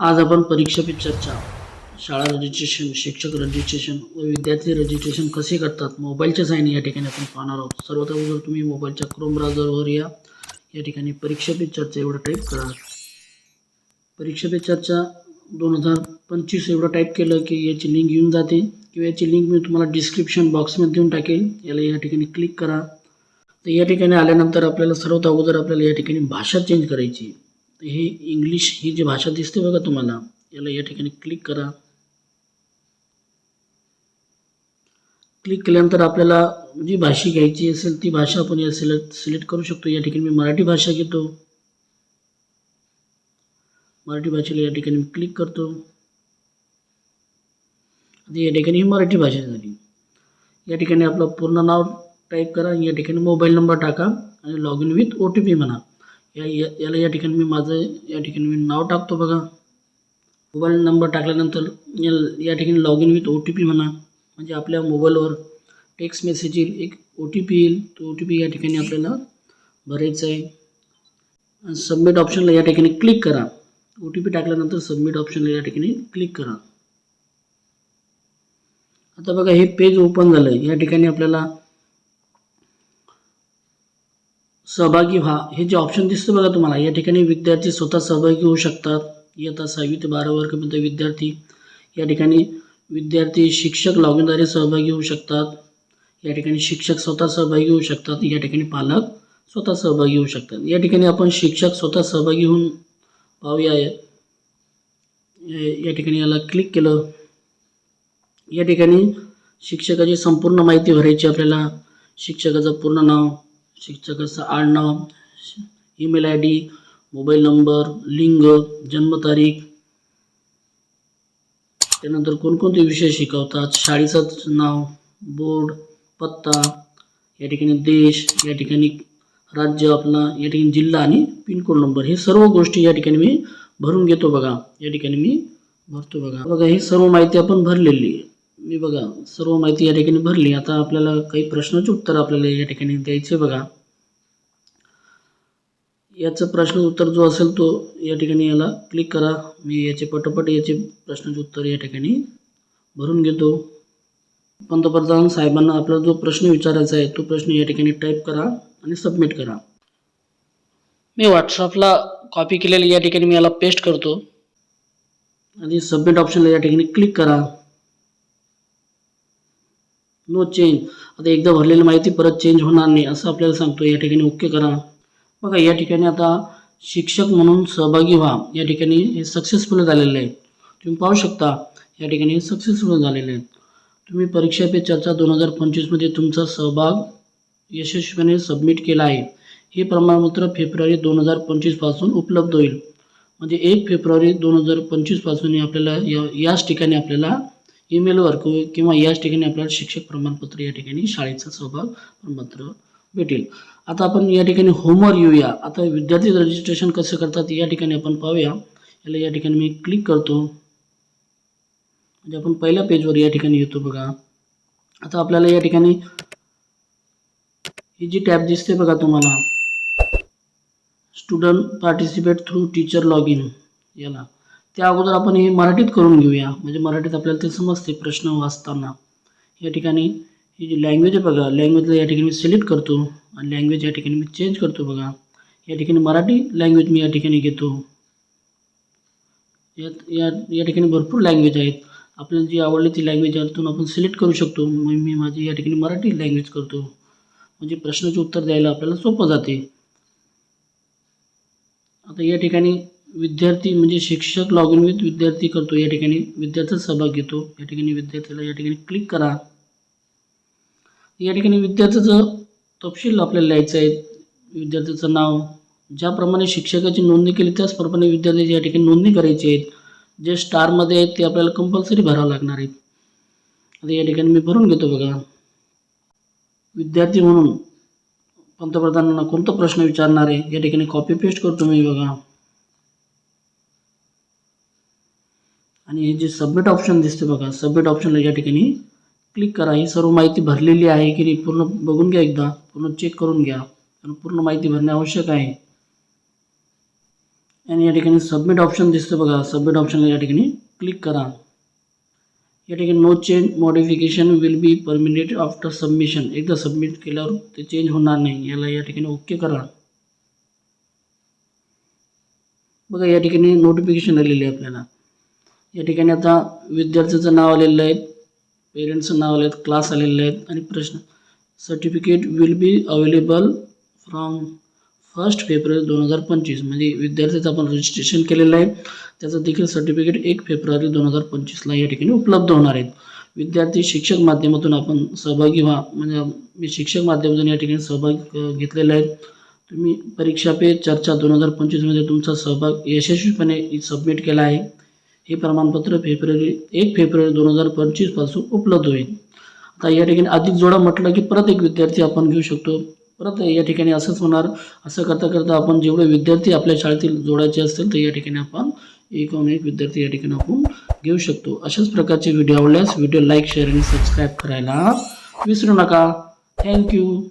आज आपण परीक्षा पे चर्चा. शाळा रजिस्ट्रेशन शिक्षक रजिस्ट्रेशन व विद्यार्थी रजिस्ट्रेशन कसे करतात? मोबाईलच्या साईने या ठिकाणी आपण पाहणार आहोत. सर्वात अगोदर तुम्ही मोबाईलच्या क्रोम ब्राउझरवर या. या ठिकाणी परीक्षा पे चर्चा एवढं टाईप करा. परीक्षा पे चर्चा दोन हजार पंचवीस एवढं टाईप केलं की याची लिंक येऊन जाते. किंवा याची लिंक मी तुम्हाला डिस्क्रिप्शन बॉक्समध्ये देऊन टाकेल. याला या ठिकाणी क्लिक करा. तर या ठिकाणी आल्यानंतर आपल्याला सर्वात अगोदर आपल्याला या ठिकाणी भाषा चेंज करायची ही इंग्लिश ही जी भाषा दिसते बघा तुम्हाला याला या ठिकाणी क्लिक करा. क्लिक केल्यानंतर आपल्याला जी भाषा घ्यायची असेल ती भाषा आपण या सिलेक्ट सिलेक्ट करू शकतो. या ठिकाणी मी मराठी भाषा घेतो. मराठी भाषेला या ठिकाणी मी क्लिक करतो. आता या ठिकाणी ही मराठी भाषा झाली. या ठिकाणी आपलं पूर्ण नाव टाईप करा या ठिकाणी मोबाईल नंबर टाका आणि log in with O T P म्हणा. या या- याला या ठिकाणी मी माझं या ठिकाणी मी नाव टाकतो बघा. मोबाईल नंबर टाकल्यानंतर या या ठिकाणी log in with O T P म्हणा म्हणजे आपल्या मोबाईलवर टेक्स्ट मेसेज येईल एक ओ टी पी येईल. तो ओ टी पी या ठिकाणी आपल्याला भरायचा आहे. सबमिट ऑप्शनला या ठिकाणी क्लिक करा. ओ टी पी टाकल्यानंतर सबमिट ऑप्शनला या ठिकाणी क्लिक करा. आता बघा हे पेज ओपन झालं आहे या ठिकाणी आपल्याला सहभागी व्हा. हे जे ऑप्शन दिसतं बघा तुम्हाला या ठिकाणी विद्यार्थी स्वतः सहभागी होऊ शकतात. इयत्ता सहावी ते बारा वर्गपर्यंत विद्यार्थी या ठिकाणी विद्यार्थी शिक्षक लॉगिनद्वारे सहभागी होऊ शकतात. या ठिकाणी शिक्षक स्वतः सहभागी होऊ शकतात. या ठिकाणी पालक स्वतः सहभागी होऊ शकतात. या ठिकाणी आपण शिक्षक स्वतः सहभागी होऊन पाहूया. या या ठिकाणी याला क्लिक केलं. या ठिकाणी शिक्षकाची संपूर्ण माहिती भरायची आपल्याला. शिक्षकाचं पूर्ण नाव शिक्षकाचं आडनाव email I D mobile number लिंग जन्मतारीख त्यानंतर कोणकोणते विषय शिकवतात? शाळेचं नाव बोर्ड पत्ता या ठिकाणी देश या ठिकाणी राज्य आपला या ठिकाणी जिल्हा आणि पिनकोड नंबर. हे सर्व गोष्टी या ठिकाणी मी भरून घेतो बघा. या ठिकाणी मी भरतो बघा. बघा ही सर्व माहिती आपण भरलेली आहे. मी बघा सर्व माहिती या ठिकाणी भरली. आता आपल्याला काही प्रश्नाचे उत्तर आपल्याला या ठिकाणी द्यायचे बघा. याचं प्रश्न उत्तर जो असेल तो या ठिकाणी याला क्लिक करा. मी याचे पटोपट याचे प्रश्नाचे उत्तर या ठिकाणी भरून घेतो. पंतप्रधान साहेबांना आपला जो प्रश्न विचारायचा आहे तो प्रश्न या ठिकाणी टाईप करा आणि सबमिट करा. मी व्हॉट्सअपला कॉपी केलेली या ठिकाणी मी याला पेस्ट करतो. आणि सबमिट ऑप्शनला या ठिकाणी क्लिक करा. नो चेंज आता एकदा भरलेली माहिती परत चेंज होणार नाही असं आपल्याला सांगतो या ठिकाणी ओके करा. बघा या ठिकाणी आता शिक्षक म्हणून सहभागी व्हा. या ठिकाणी हे सक्सेसफुल झालेलं आहे तुम्ही पाहू शकता या ठिकाणी सक्सेसफुल झालेले आहेत. तुम्ही परीक्षा पे चर्चा दोन हजार पंचवीसमध्ये तुमचा सहभाग यशस्वीपणे सबमिट केला आहे. हे प्रमाणपत्र फेब्रुवारी दोन हजार पंचवीसपासून उपलब्ध होईल. म्हणजे एक फेब्रुवारी दोन हजार पंचवीसपासून आपल्याला या याच ठिकाणी आपल्याला ईमेलवर किंवा- किंवा याच ठिकाणी आपल्याला शिक्षक प्रमाणपत्र या ठिकाणी शाळेचं सहभाग प्रमाणपत्र भेटेल. आता आपण या ठिकाणी होमवर येऊया. आता विद्यार्थी रजिस्ट्रेशन कसं करतात या ठिकाणी आपण पाहूया. याला या ठिकाणी मी क्लिक करतो. म्हणजे आपण पहिल्या पेजवर या ठिकाणी येतो बघा. आता आपल्याला या ठिकाणी ही जी टॅब दिसते बघा तुम्हाला. Student participate through teacher log in याला. त्या अगोदर आपण हे मराठीत करून घेऊया. म्हणजे मराठीत आपल्याला ते समजते प्रश्न वाचताना. या ठिकाणी ही जी लँग्वेज आहे बघा लँग्वेजला या ठिकाणी मी सिलेक्ट करतो आणि लँग्वेज या ठिकाणी मी चेंज करतो बघा. या ठिकाणी मराठी लँग्वेज मी या ठिकाणी घेतो. यात या या ठिकाणी भरपूर लँग्वेज आहेत. आपल्याला जी आवडली ती लँग्वेज यातून आपण सिलेक्ट करू शकतो. मग मी माझी या ठिकाणी मराठी लँग्वेज करतो. म्हणजे प्रश्नाचे उत्तर द्यायला आपल्याला सोपं जाते. आता या ठिकाणी विद्यार्थी म्हणजे शिक्षक लॉग इन विथ विद्यार्थी करतो या ठिकाणी. विद्यार्थ्याचा सहभाग घेतो. या ठिकाणी विद्यार्थ्याला या ठिकाणी क्लिक करा. या ठिकाणी विद्यार्थ्याचं तपशील आपल्याला लिहायचं आहे. विद्यार्थ्याचं नाव. ज्याप्रमाणे शिक्षकाची नोंदणी केली त्याचप्रमाणे विद्यार्थ्याची या ठिकाणी नोंदणी करायची आहेत जे स्टारमध्ये आहेत ते आपल्याला कंपल्सरी भरावं लागणार आहेत. आता या ठिकाणी मी भरून घेतो बघा. विद्यार्थी म्हणून पंतप्रधानांना कोणता प्रश्न विचारणार आहे? या ठिकाणी कॉपी पेस्ट करतो मी बघा. आणि हे जे सबमिट ऑप्शन दिसते बघा सबमिट ऑप्शनला या ठिकाणी क्लिक करा. ही सर्व माहिती भरलेली आहे की नाही पूर्ण बघून घ्या एकदा. पूर्ण चेक करून घ्या. कारण पूर्ण माहिती भरणे आवश्यक आहे. आणि या ठिकाणी सबमिट ऑप्शन दिसतं बघा. सबमिट ऑप्शनला या ठिकाणी क्लिक करा. या ठिकाणी no change modification will be permanent after submission एकदा सबमिट केल्यावर ते चेंज होणार नाही. याला या ठिकाणी ओके करा. बघा या ठिकाणी नोटिफिकेशन आलेली आहे आपल्याला. या ठिकाणी आता विद्यार्थ्याचं नाव आलेलं आहे पेरेंट्सचं नाव आले आहेत क्लास आलेले आहेत आणि प्रश्न. Certificate will be available from first February दोन हजार पंचवीस. म्हणजे विद्यार्थ्याचं आपण रजिस्ट्रेशन केलेलं आहे. त्याचं देखील सर्टिफिकेट एक फेब्रुवारी दोन हजार पंचवीसला या ठिकाणी उपलब्ध होणार आहेत विद्यार्थी शिक्षक माध्यमातून आपण सहभागी व्हा. म्हणजे मी शिक्षक माध्यमातून या ठिकाणी सहभाग घेतलेला आहे. तुम्ही परीक्षा पे चर्चा दोन हजार पंचवीसमध्ये तुमचा सहभाग यशस्वीपणे सबमिट केला आहे. हे प्रमाणपत्र फेब्रुवारी एक फेब्रुवारी दोन हजार पंचवीसपासून उपलब्ध होईल. आता या ठिकाणी अधिक जोडा म्हटलं की परत एक विद्यार्थी आपण घेऊ शकतो. परत या ठिकाणी असंच होणार. असं करता करता आपण जेवढे विद्यार्थी आपल्या शाळेतील जोडायचे असतील तर या ठिकाणी आपण एकूण एक विद्यार्थी या ठिकाणी आपण घेऊ शकतो. अशाच प्रकारचे व्हिडिओ आवडल्यास व्हिडिओ लाईक शेअर आणि सबस्क्राईब करायला विसरू नका. थँक्यू.